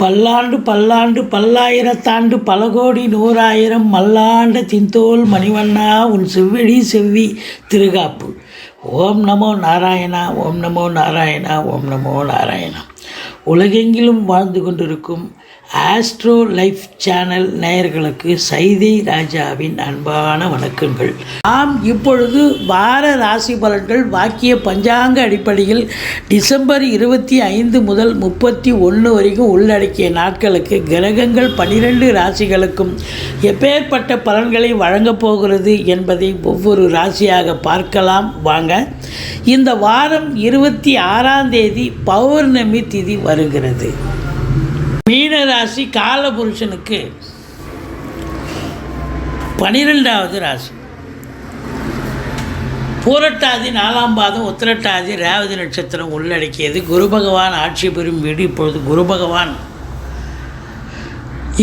பல்லாண்டு பல்லாண்டு பல்லாயிரத்தாண்டு பல கோடி நூறாயிரம் மல்லாண்ட தின்தோல் மணிவண்ணா உன் செவ்விழி செவ்வி திருகாப்பு. ஓம் நமோ நாராயணா ஓம் நமோ நாராயணா ஓம் நமோ நாராயணா. உலகெங்கிலும் வாழ்ந்து கொண்டிருக்கும் ஆஸ்ட்ரோ லைஃப் சேனல் நேயர்களுக்கு சைதை ராஜாவின் அன்பான வணக்கங்கள். நாம் இப்பொழுது வார ராசி பலன்கள் வாக்கிய பஞ்சாங்க அடிப்படையில் டிசம்பர் இருபத்தி ஐந்து முதல் முப்பத்தி ஒன்று வரைக்கும் உள்ளடக்கிய நாட்களுக்கு கிரகங்கள் பனிரெண்டு ராசிகளுக்கும் எப்பேற்பட்ட பலன்களை வழங்கப் போகிறது என்பதை ஒவ்வொரு ராசியாக பார்க்கலாம். வாங்க இந்த வாரம் இருபத்தி ஆறாம் தேதி பௌர்ணமி திதி வருகிறது. மீன ராசி காலபுருஷனுக்கு பனிரெண்டாவது ராசி. பூரட்டாதி நாலாம் பாதம் உத்திரட்டாதி ரேவதி நட்சத்திரம் உள்ளடக்கியது. குரு பகவான் ஆட்சி பெறும் வீடு இப்பொழுது குரு பகவான்.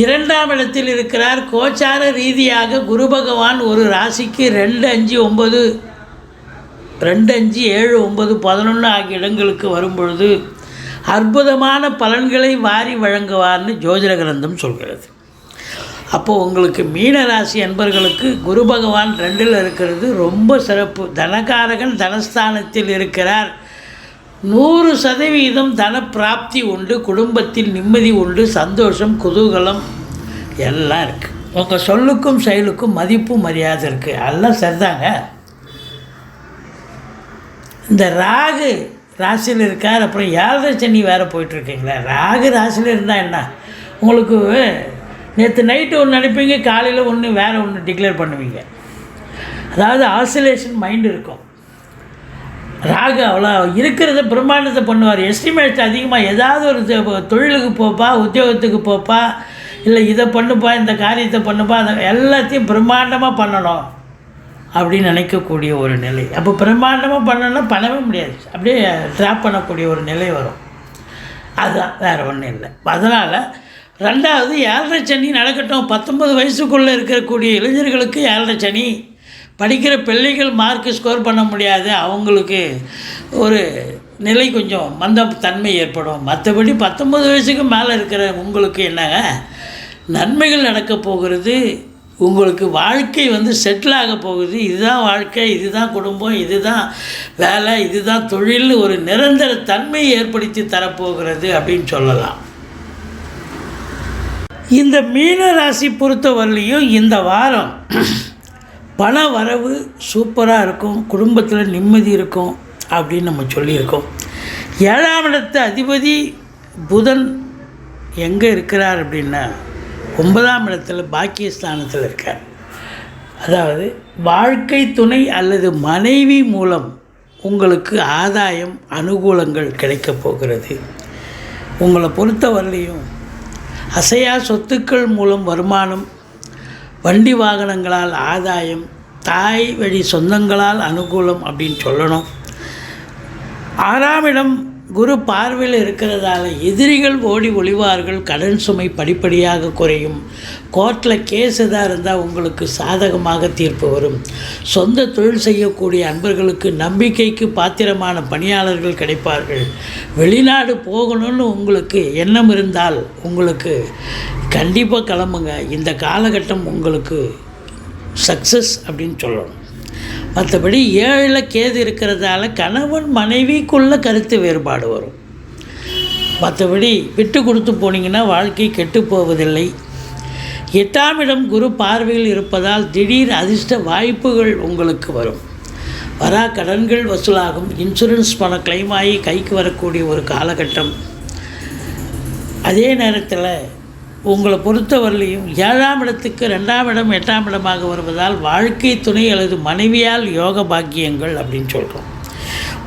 இரண்டாம் இடத்தில் இருக்கிறார். கோச்சார ரீதியாக குரு பகவான் ஒரு ராசிக்கு ரெண்டு அஞ்சு ஒம்பது ரெண்டு அஞ்சு ஏழு ஒம்பது பதினொன்று ஆகிய இடங்களுக்கு வரும்பொழுது அற்புதமான பலன்களை வாரி வழங்குவார்னு ஜோதிட கிரந்தம் சொல்கிறது. அப்போது உங்களுக்கு மீன ராசி அன்பர்களுக்கு குரு பகவான் ரெண்டில் இருக்கிறது ரொம்ப சிறப்பு. தனகாரகன் தனஸ்தானத்தில் இருக்கிறார். நூறு சதவீதம் தன பிராப்தி உண்டு குடும்பத்தில் நிம்மதி உண்டு சந்தோஷம் குதூகலம் எல்லாம் இருக்குது உங்கள் சொல்லுக்கும் செயலுக்கும் மதிப்பு மரியாதை இருக்குது எல்லாம் சரிதாங்க? இந்த ராகு ராசியில் இருக்கார். அப்புறம் ஏழரை சனி வேறு போயிட்டுருக்கீங்களே. ராகு ராசியில் இருந்தால் என்ன? உங்களுக்கு நேற்று நைட்டு ஒன்று நினைப்பீங்க காலையில் ஒன்று வேறு ஒன்று டிக்ளேர் பண்ணுவீங்க. அதாவது ஆசிலேஷன் மைண்ட் இருக்கும். ராகு அவ்வளோ இருக்கிறத பிரம்மாண்டத்தை பண்ணுவார். எஸ்டிமேட் அதிகமாக ஏதாவது ஒரு தொழிலுக்கு போப்பா உத்தியோகத்துக்கு போப்பா இல்லை இதை பண்ணுப்பா இந்த காரியத்தை பண்ணுப்பா அதை எல்லாத்தையும் பிரம்மாண்டமாக பண்ணணும். அப்படின்னு நினைக்கக்கூடிய ஒரு நிலை. அப்போ பிரம்மாண்டமாக பண்ணணும்னா பண்ணவே முடியாது. அப்படியே ட்ராப் பண்ணக்கூடிய ஒரு நிலை வரும். அதுதான் வேறு ஒன்றும் இல்லை. அதனால் ரெண்டாவது ஏழரை சனி நடக்கட்டும். பத்தொன்பது வயசுக்குள்ளே இருக்கக்கூடிய இளைஞர்களுக்கு ஏழரை சனி படிக்கிற பிள்ளைகள் மார்க்கு ஸ்கோர் பண்ண முடியாது. அவங்களுக்கு ஒரு நிலை கொஞ்சம் மந்த தன்மை ஏற்படும். மற்றபடி பத்தொம்பது வயசுக்கு மேலே இருக்கிற உங்களுக்கு என்னங்க? நன்மைகள் நடக்கப் போகிறது. உங்களுக்கு வாழ்க்கை வந்து செட்டில் ஆக போகுது. இதுதான் வாழ்க்கை இதுதான் குடும்பம் இதுதான் வேலை இதுதான் தொழில் ஒரு நிரந்தர தன்மையை ஏற்படுத்தி தரப்போகிறது அப்படின்னு சொல்லலாம். இந்த மீன ராசி பொறுத்தவரையிலையும் இந்த வாரம் பண வரவு சூப்பராக இருக்கும் குடும்பத்தில் நிம்மதி இருக்கும் அப்படின்னு நம்ம சொல்லியிருக்கோம். ஏழாம் இடத்து அதிபதி புதன் எங்கே இருக்கிறார் அப்படின்னா ஒன்பதாம் இடத்துல பாக்கியஸ்தானத்தில் இருக்கார். அதாவது வாழ்க்கை துணை அல்லது மனைவி மூலம் உங்களுக்கு ஆதாயம் அனுகூலங்கள் கிடைக்கப் போகிறது. உங்களை பொறுத்தவரையிலையும் அசையா சொத்துக்கள் மூலம் வருமானம் வண்டி வாகனங்களால் ஆதாயம் தாய் வழி சொந்தங்களால் அனுகூலம் அப்படின்னு சொல்லணும். ஆறாம் இடம் குரு பார்வையில் இருக்கிறதால எதிரிகள் ஓடி ஒளிவார்கள் கடன் சுமை படிப்படியாக குறையும். கோர்ட்டில் கேஸ் எதாக இருந்தால் உங்களுக்கு சாதகமாக தீர்ப்பு வரும். சொந்த தொழில் செய்யக்கூடிய அன்பர்களுக்கு நம்பிக்கைக்கு பாத்திரமான பணியாளர்கள் கிடைப்பார்கள். வெளிநாடு போகணும்னு உங்களுக்கு எண்ணம் இருந்தால் உங்களுக்கு கண்டிப்பாக கிளம்புங்க. இந்த காலகட்டம் உங்களுக்கு சக்ஸஸ் அப்படின்னு சொல்லணும். மற்றபடி ஏழில் கேது இருக்கிறதால கணவன் மனைவிக்குள்ள கருத்து வேறுபாடு வரும். மற்றபடி விட்டு கொடுத்து போனீங்கன்னா வாழ்க்கை கெட்டு போவதில்லை. எட்டாம் இடம் குரு பார்வையில் இருப்பதால் திடீர் அதிர்ஷ்ட வாய்ப்புகள் உங்களுக்கு வரும். வரா கடன்கள் வசூலாகும். இன்சூரன்ஸ் பணம் claim ஆகி கைக்கு வரக்கூடிய ஒரு காலகட்டம். அதே நேரத்தில் உங்களை பொறுத்தவரையிலையும் ஏழாம் இடத்துக்கு ரெண்டாம் இடம் எட்டாம் இடமாக வருவதால் வாழ்க்கை துணை அல்லது மனைவியால் யோக பாக்கியங்கள் அப்படின்னு சொல்கிறோம்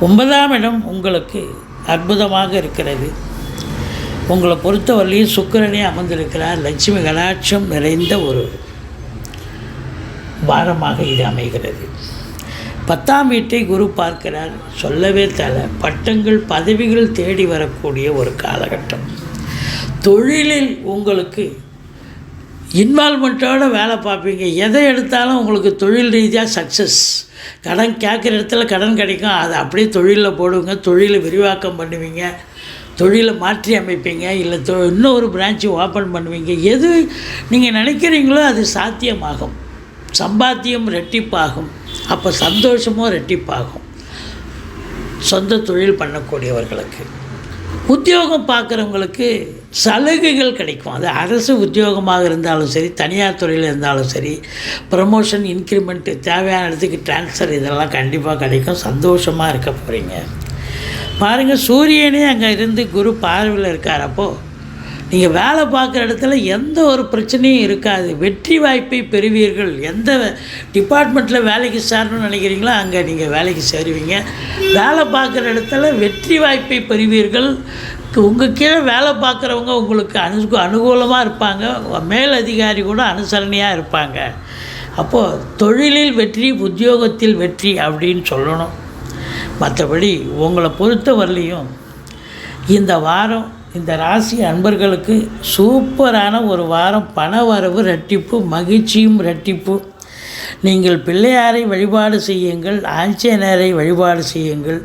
ஒன்பதாம் இடம் உங்களுக்கு அற்புதமாக இருக்கிறது. உங்களை பொறுத்தவரையிலையும் சுக்கிரனே அமர்ந்திருக்கிறார். லட்சுமி கடாட்சம் நிறைந்த ஒரு வாரமாக இது அமைகிறது. பத்தாம் வீட்டை குரு பார்க்கிறார். சொல்லவே தலை பட்டங்கள் பதவிகள் தேடி வரக்கூடிய ஒரு காலகட்டம். தொழிலில் உங்களுக்கு இன்வால்மெண்ட்டோடு வேலை பார்ப்பீங்க. எதை எடுத்தாலும் உங்களுக்கு தொழில் ரீதியாக சக்ஸஸ் கடன் கேட்குற இடத்துல கடன் கிடைக்கும். அதை அப்படியே தொழிலில் போடுவீங்க தொழிலை விரிவாக்கம் பண்ணுவீங்க. தொழிலை மாற்றி அமைப்பீங்க. இல்லை தொ இன்னொரு பிரான்ச்சு ஓப்பன் பண்ணுவீங்க. எது நீங்கள் நினைக்கிறீங்களோ அது சாத்தியமாகும். சம்பாத்தியம் ரெட்டிப்பாகும். அப்போ சந்தோஷமும் ரெட்டிப்பாகும். சொந்த தொழில் பண்ணக்கூடியவர்களுக்கு. உத்தியோகம் பார்க்குறவங்களுக்கு சலுகைகள் கிடைக்கும். அது அரசு உத்தியோகமாக இருந்தாலும் சரி தனியார் துறையில் இருந்தாலும் சரி ப்ரமோஷன் இன்க்ரிமெண்ட்டு தேவையான இடத்துக்கு ட்ரான்ஸ்ஃபர் இதெல்லாம் கண்டிப்பாக கிடைக்கும். சந்தோஷமாக இருக்க போகிறீங்க பாருங்கள் சூரியனே அங்கே இருந்து குரு பார்வையில் இருக்கார். அப்போது நீங்கள் வேலை பார்க்குற இடத்துல எந்த ஒரு பிரச்சனையும் இருக்காது. வெற்றி வாய்ப்பை பெறுவீர்கள். எந்த டிபார்ட்மெண்ட்டில் வேலைக்கு சேரணும்னு நினைக்கிறீங்களோ அங்கே நீங்கள் வேலைக்கு சேருவீங்க. வேலை பார்க்குற இடத்துல வெற்றி வாய்ப்பை பெறுவீர்கள். உங்கள் கீழே வேலை பார்க்குறவங்க உங்களுக்கு அனு அனுகூலமாக இருப்பாங்க. மேல் அதிகாரி கூட அனுசரணையாக இருப்பாங்க. அப்போது தொழிலில் வெற்றி உத்தியோகத்தில் வெற்றி அப்படின்னு சொல்லணும். மற்றபடி உங்களை பொறுத்த வரலையும் இந்த வாரம் இந்த ராசி அன்பர்களுக்கு சூப்பரான ஒரு வாரம். பண வரவு ரெட்டிப்பு மகிழ்ச்சியும் ரெட்டிப்பு நீங்கள் பிள்ளையாரை வழிபாடு செய்யுங்கள் ஆஞ்சநேயரை வழிபாடு செய்யுங்கள்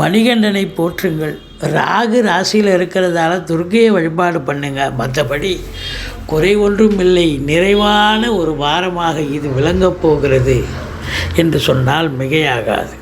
மணிகண்டனை போற்றுங்கள். ராகு ராசியில் இருக்கிறதால துர்க்கையை வழிபாடு பண்ணுங்கள் மற்றபடி குறை ஒன்றும் இல்லை. நிறைவான ஒரு வாரமாக இது விளங்கப் போகிறது என்று சொன்னால் மிகையாகாது.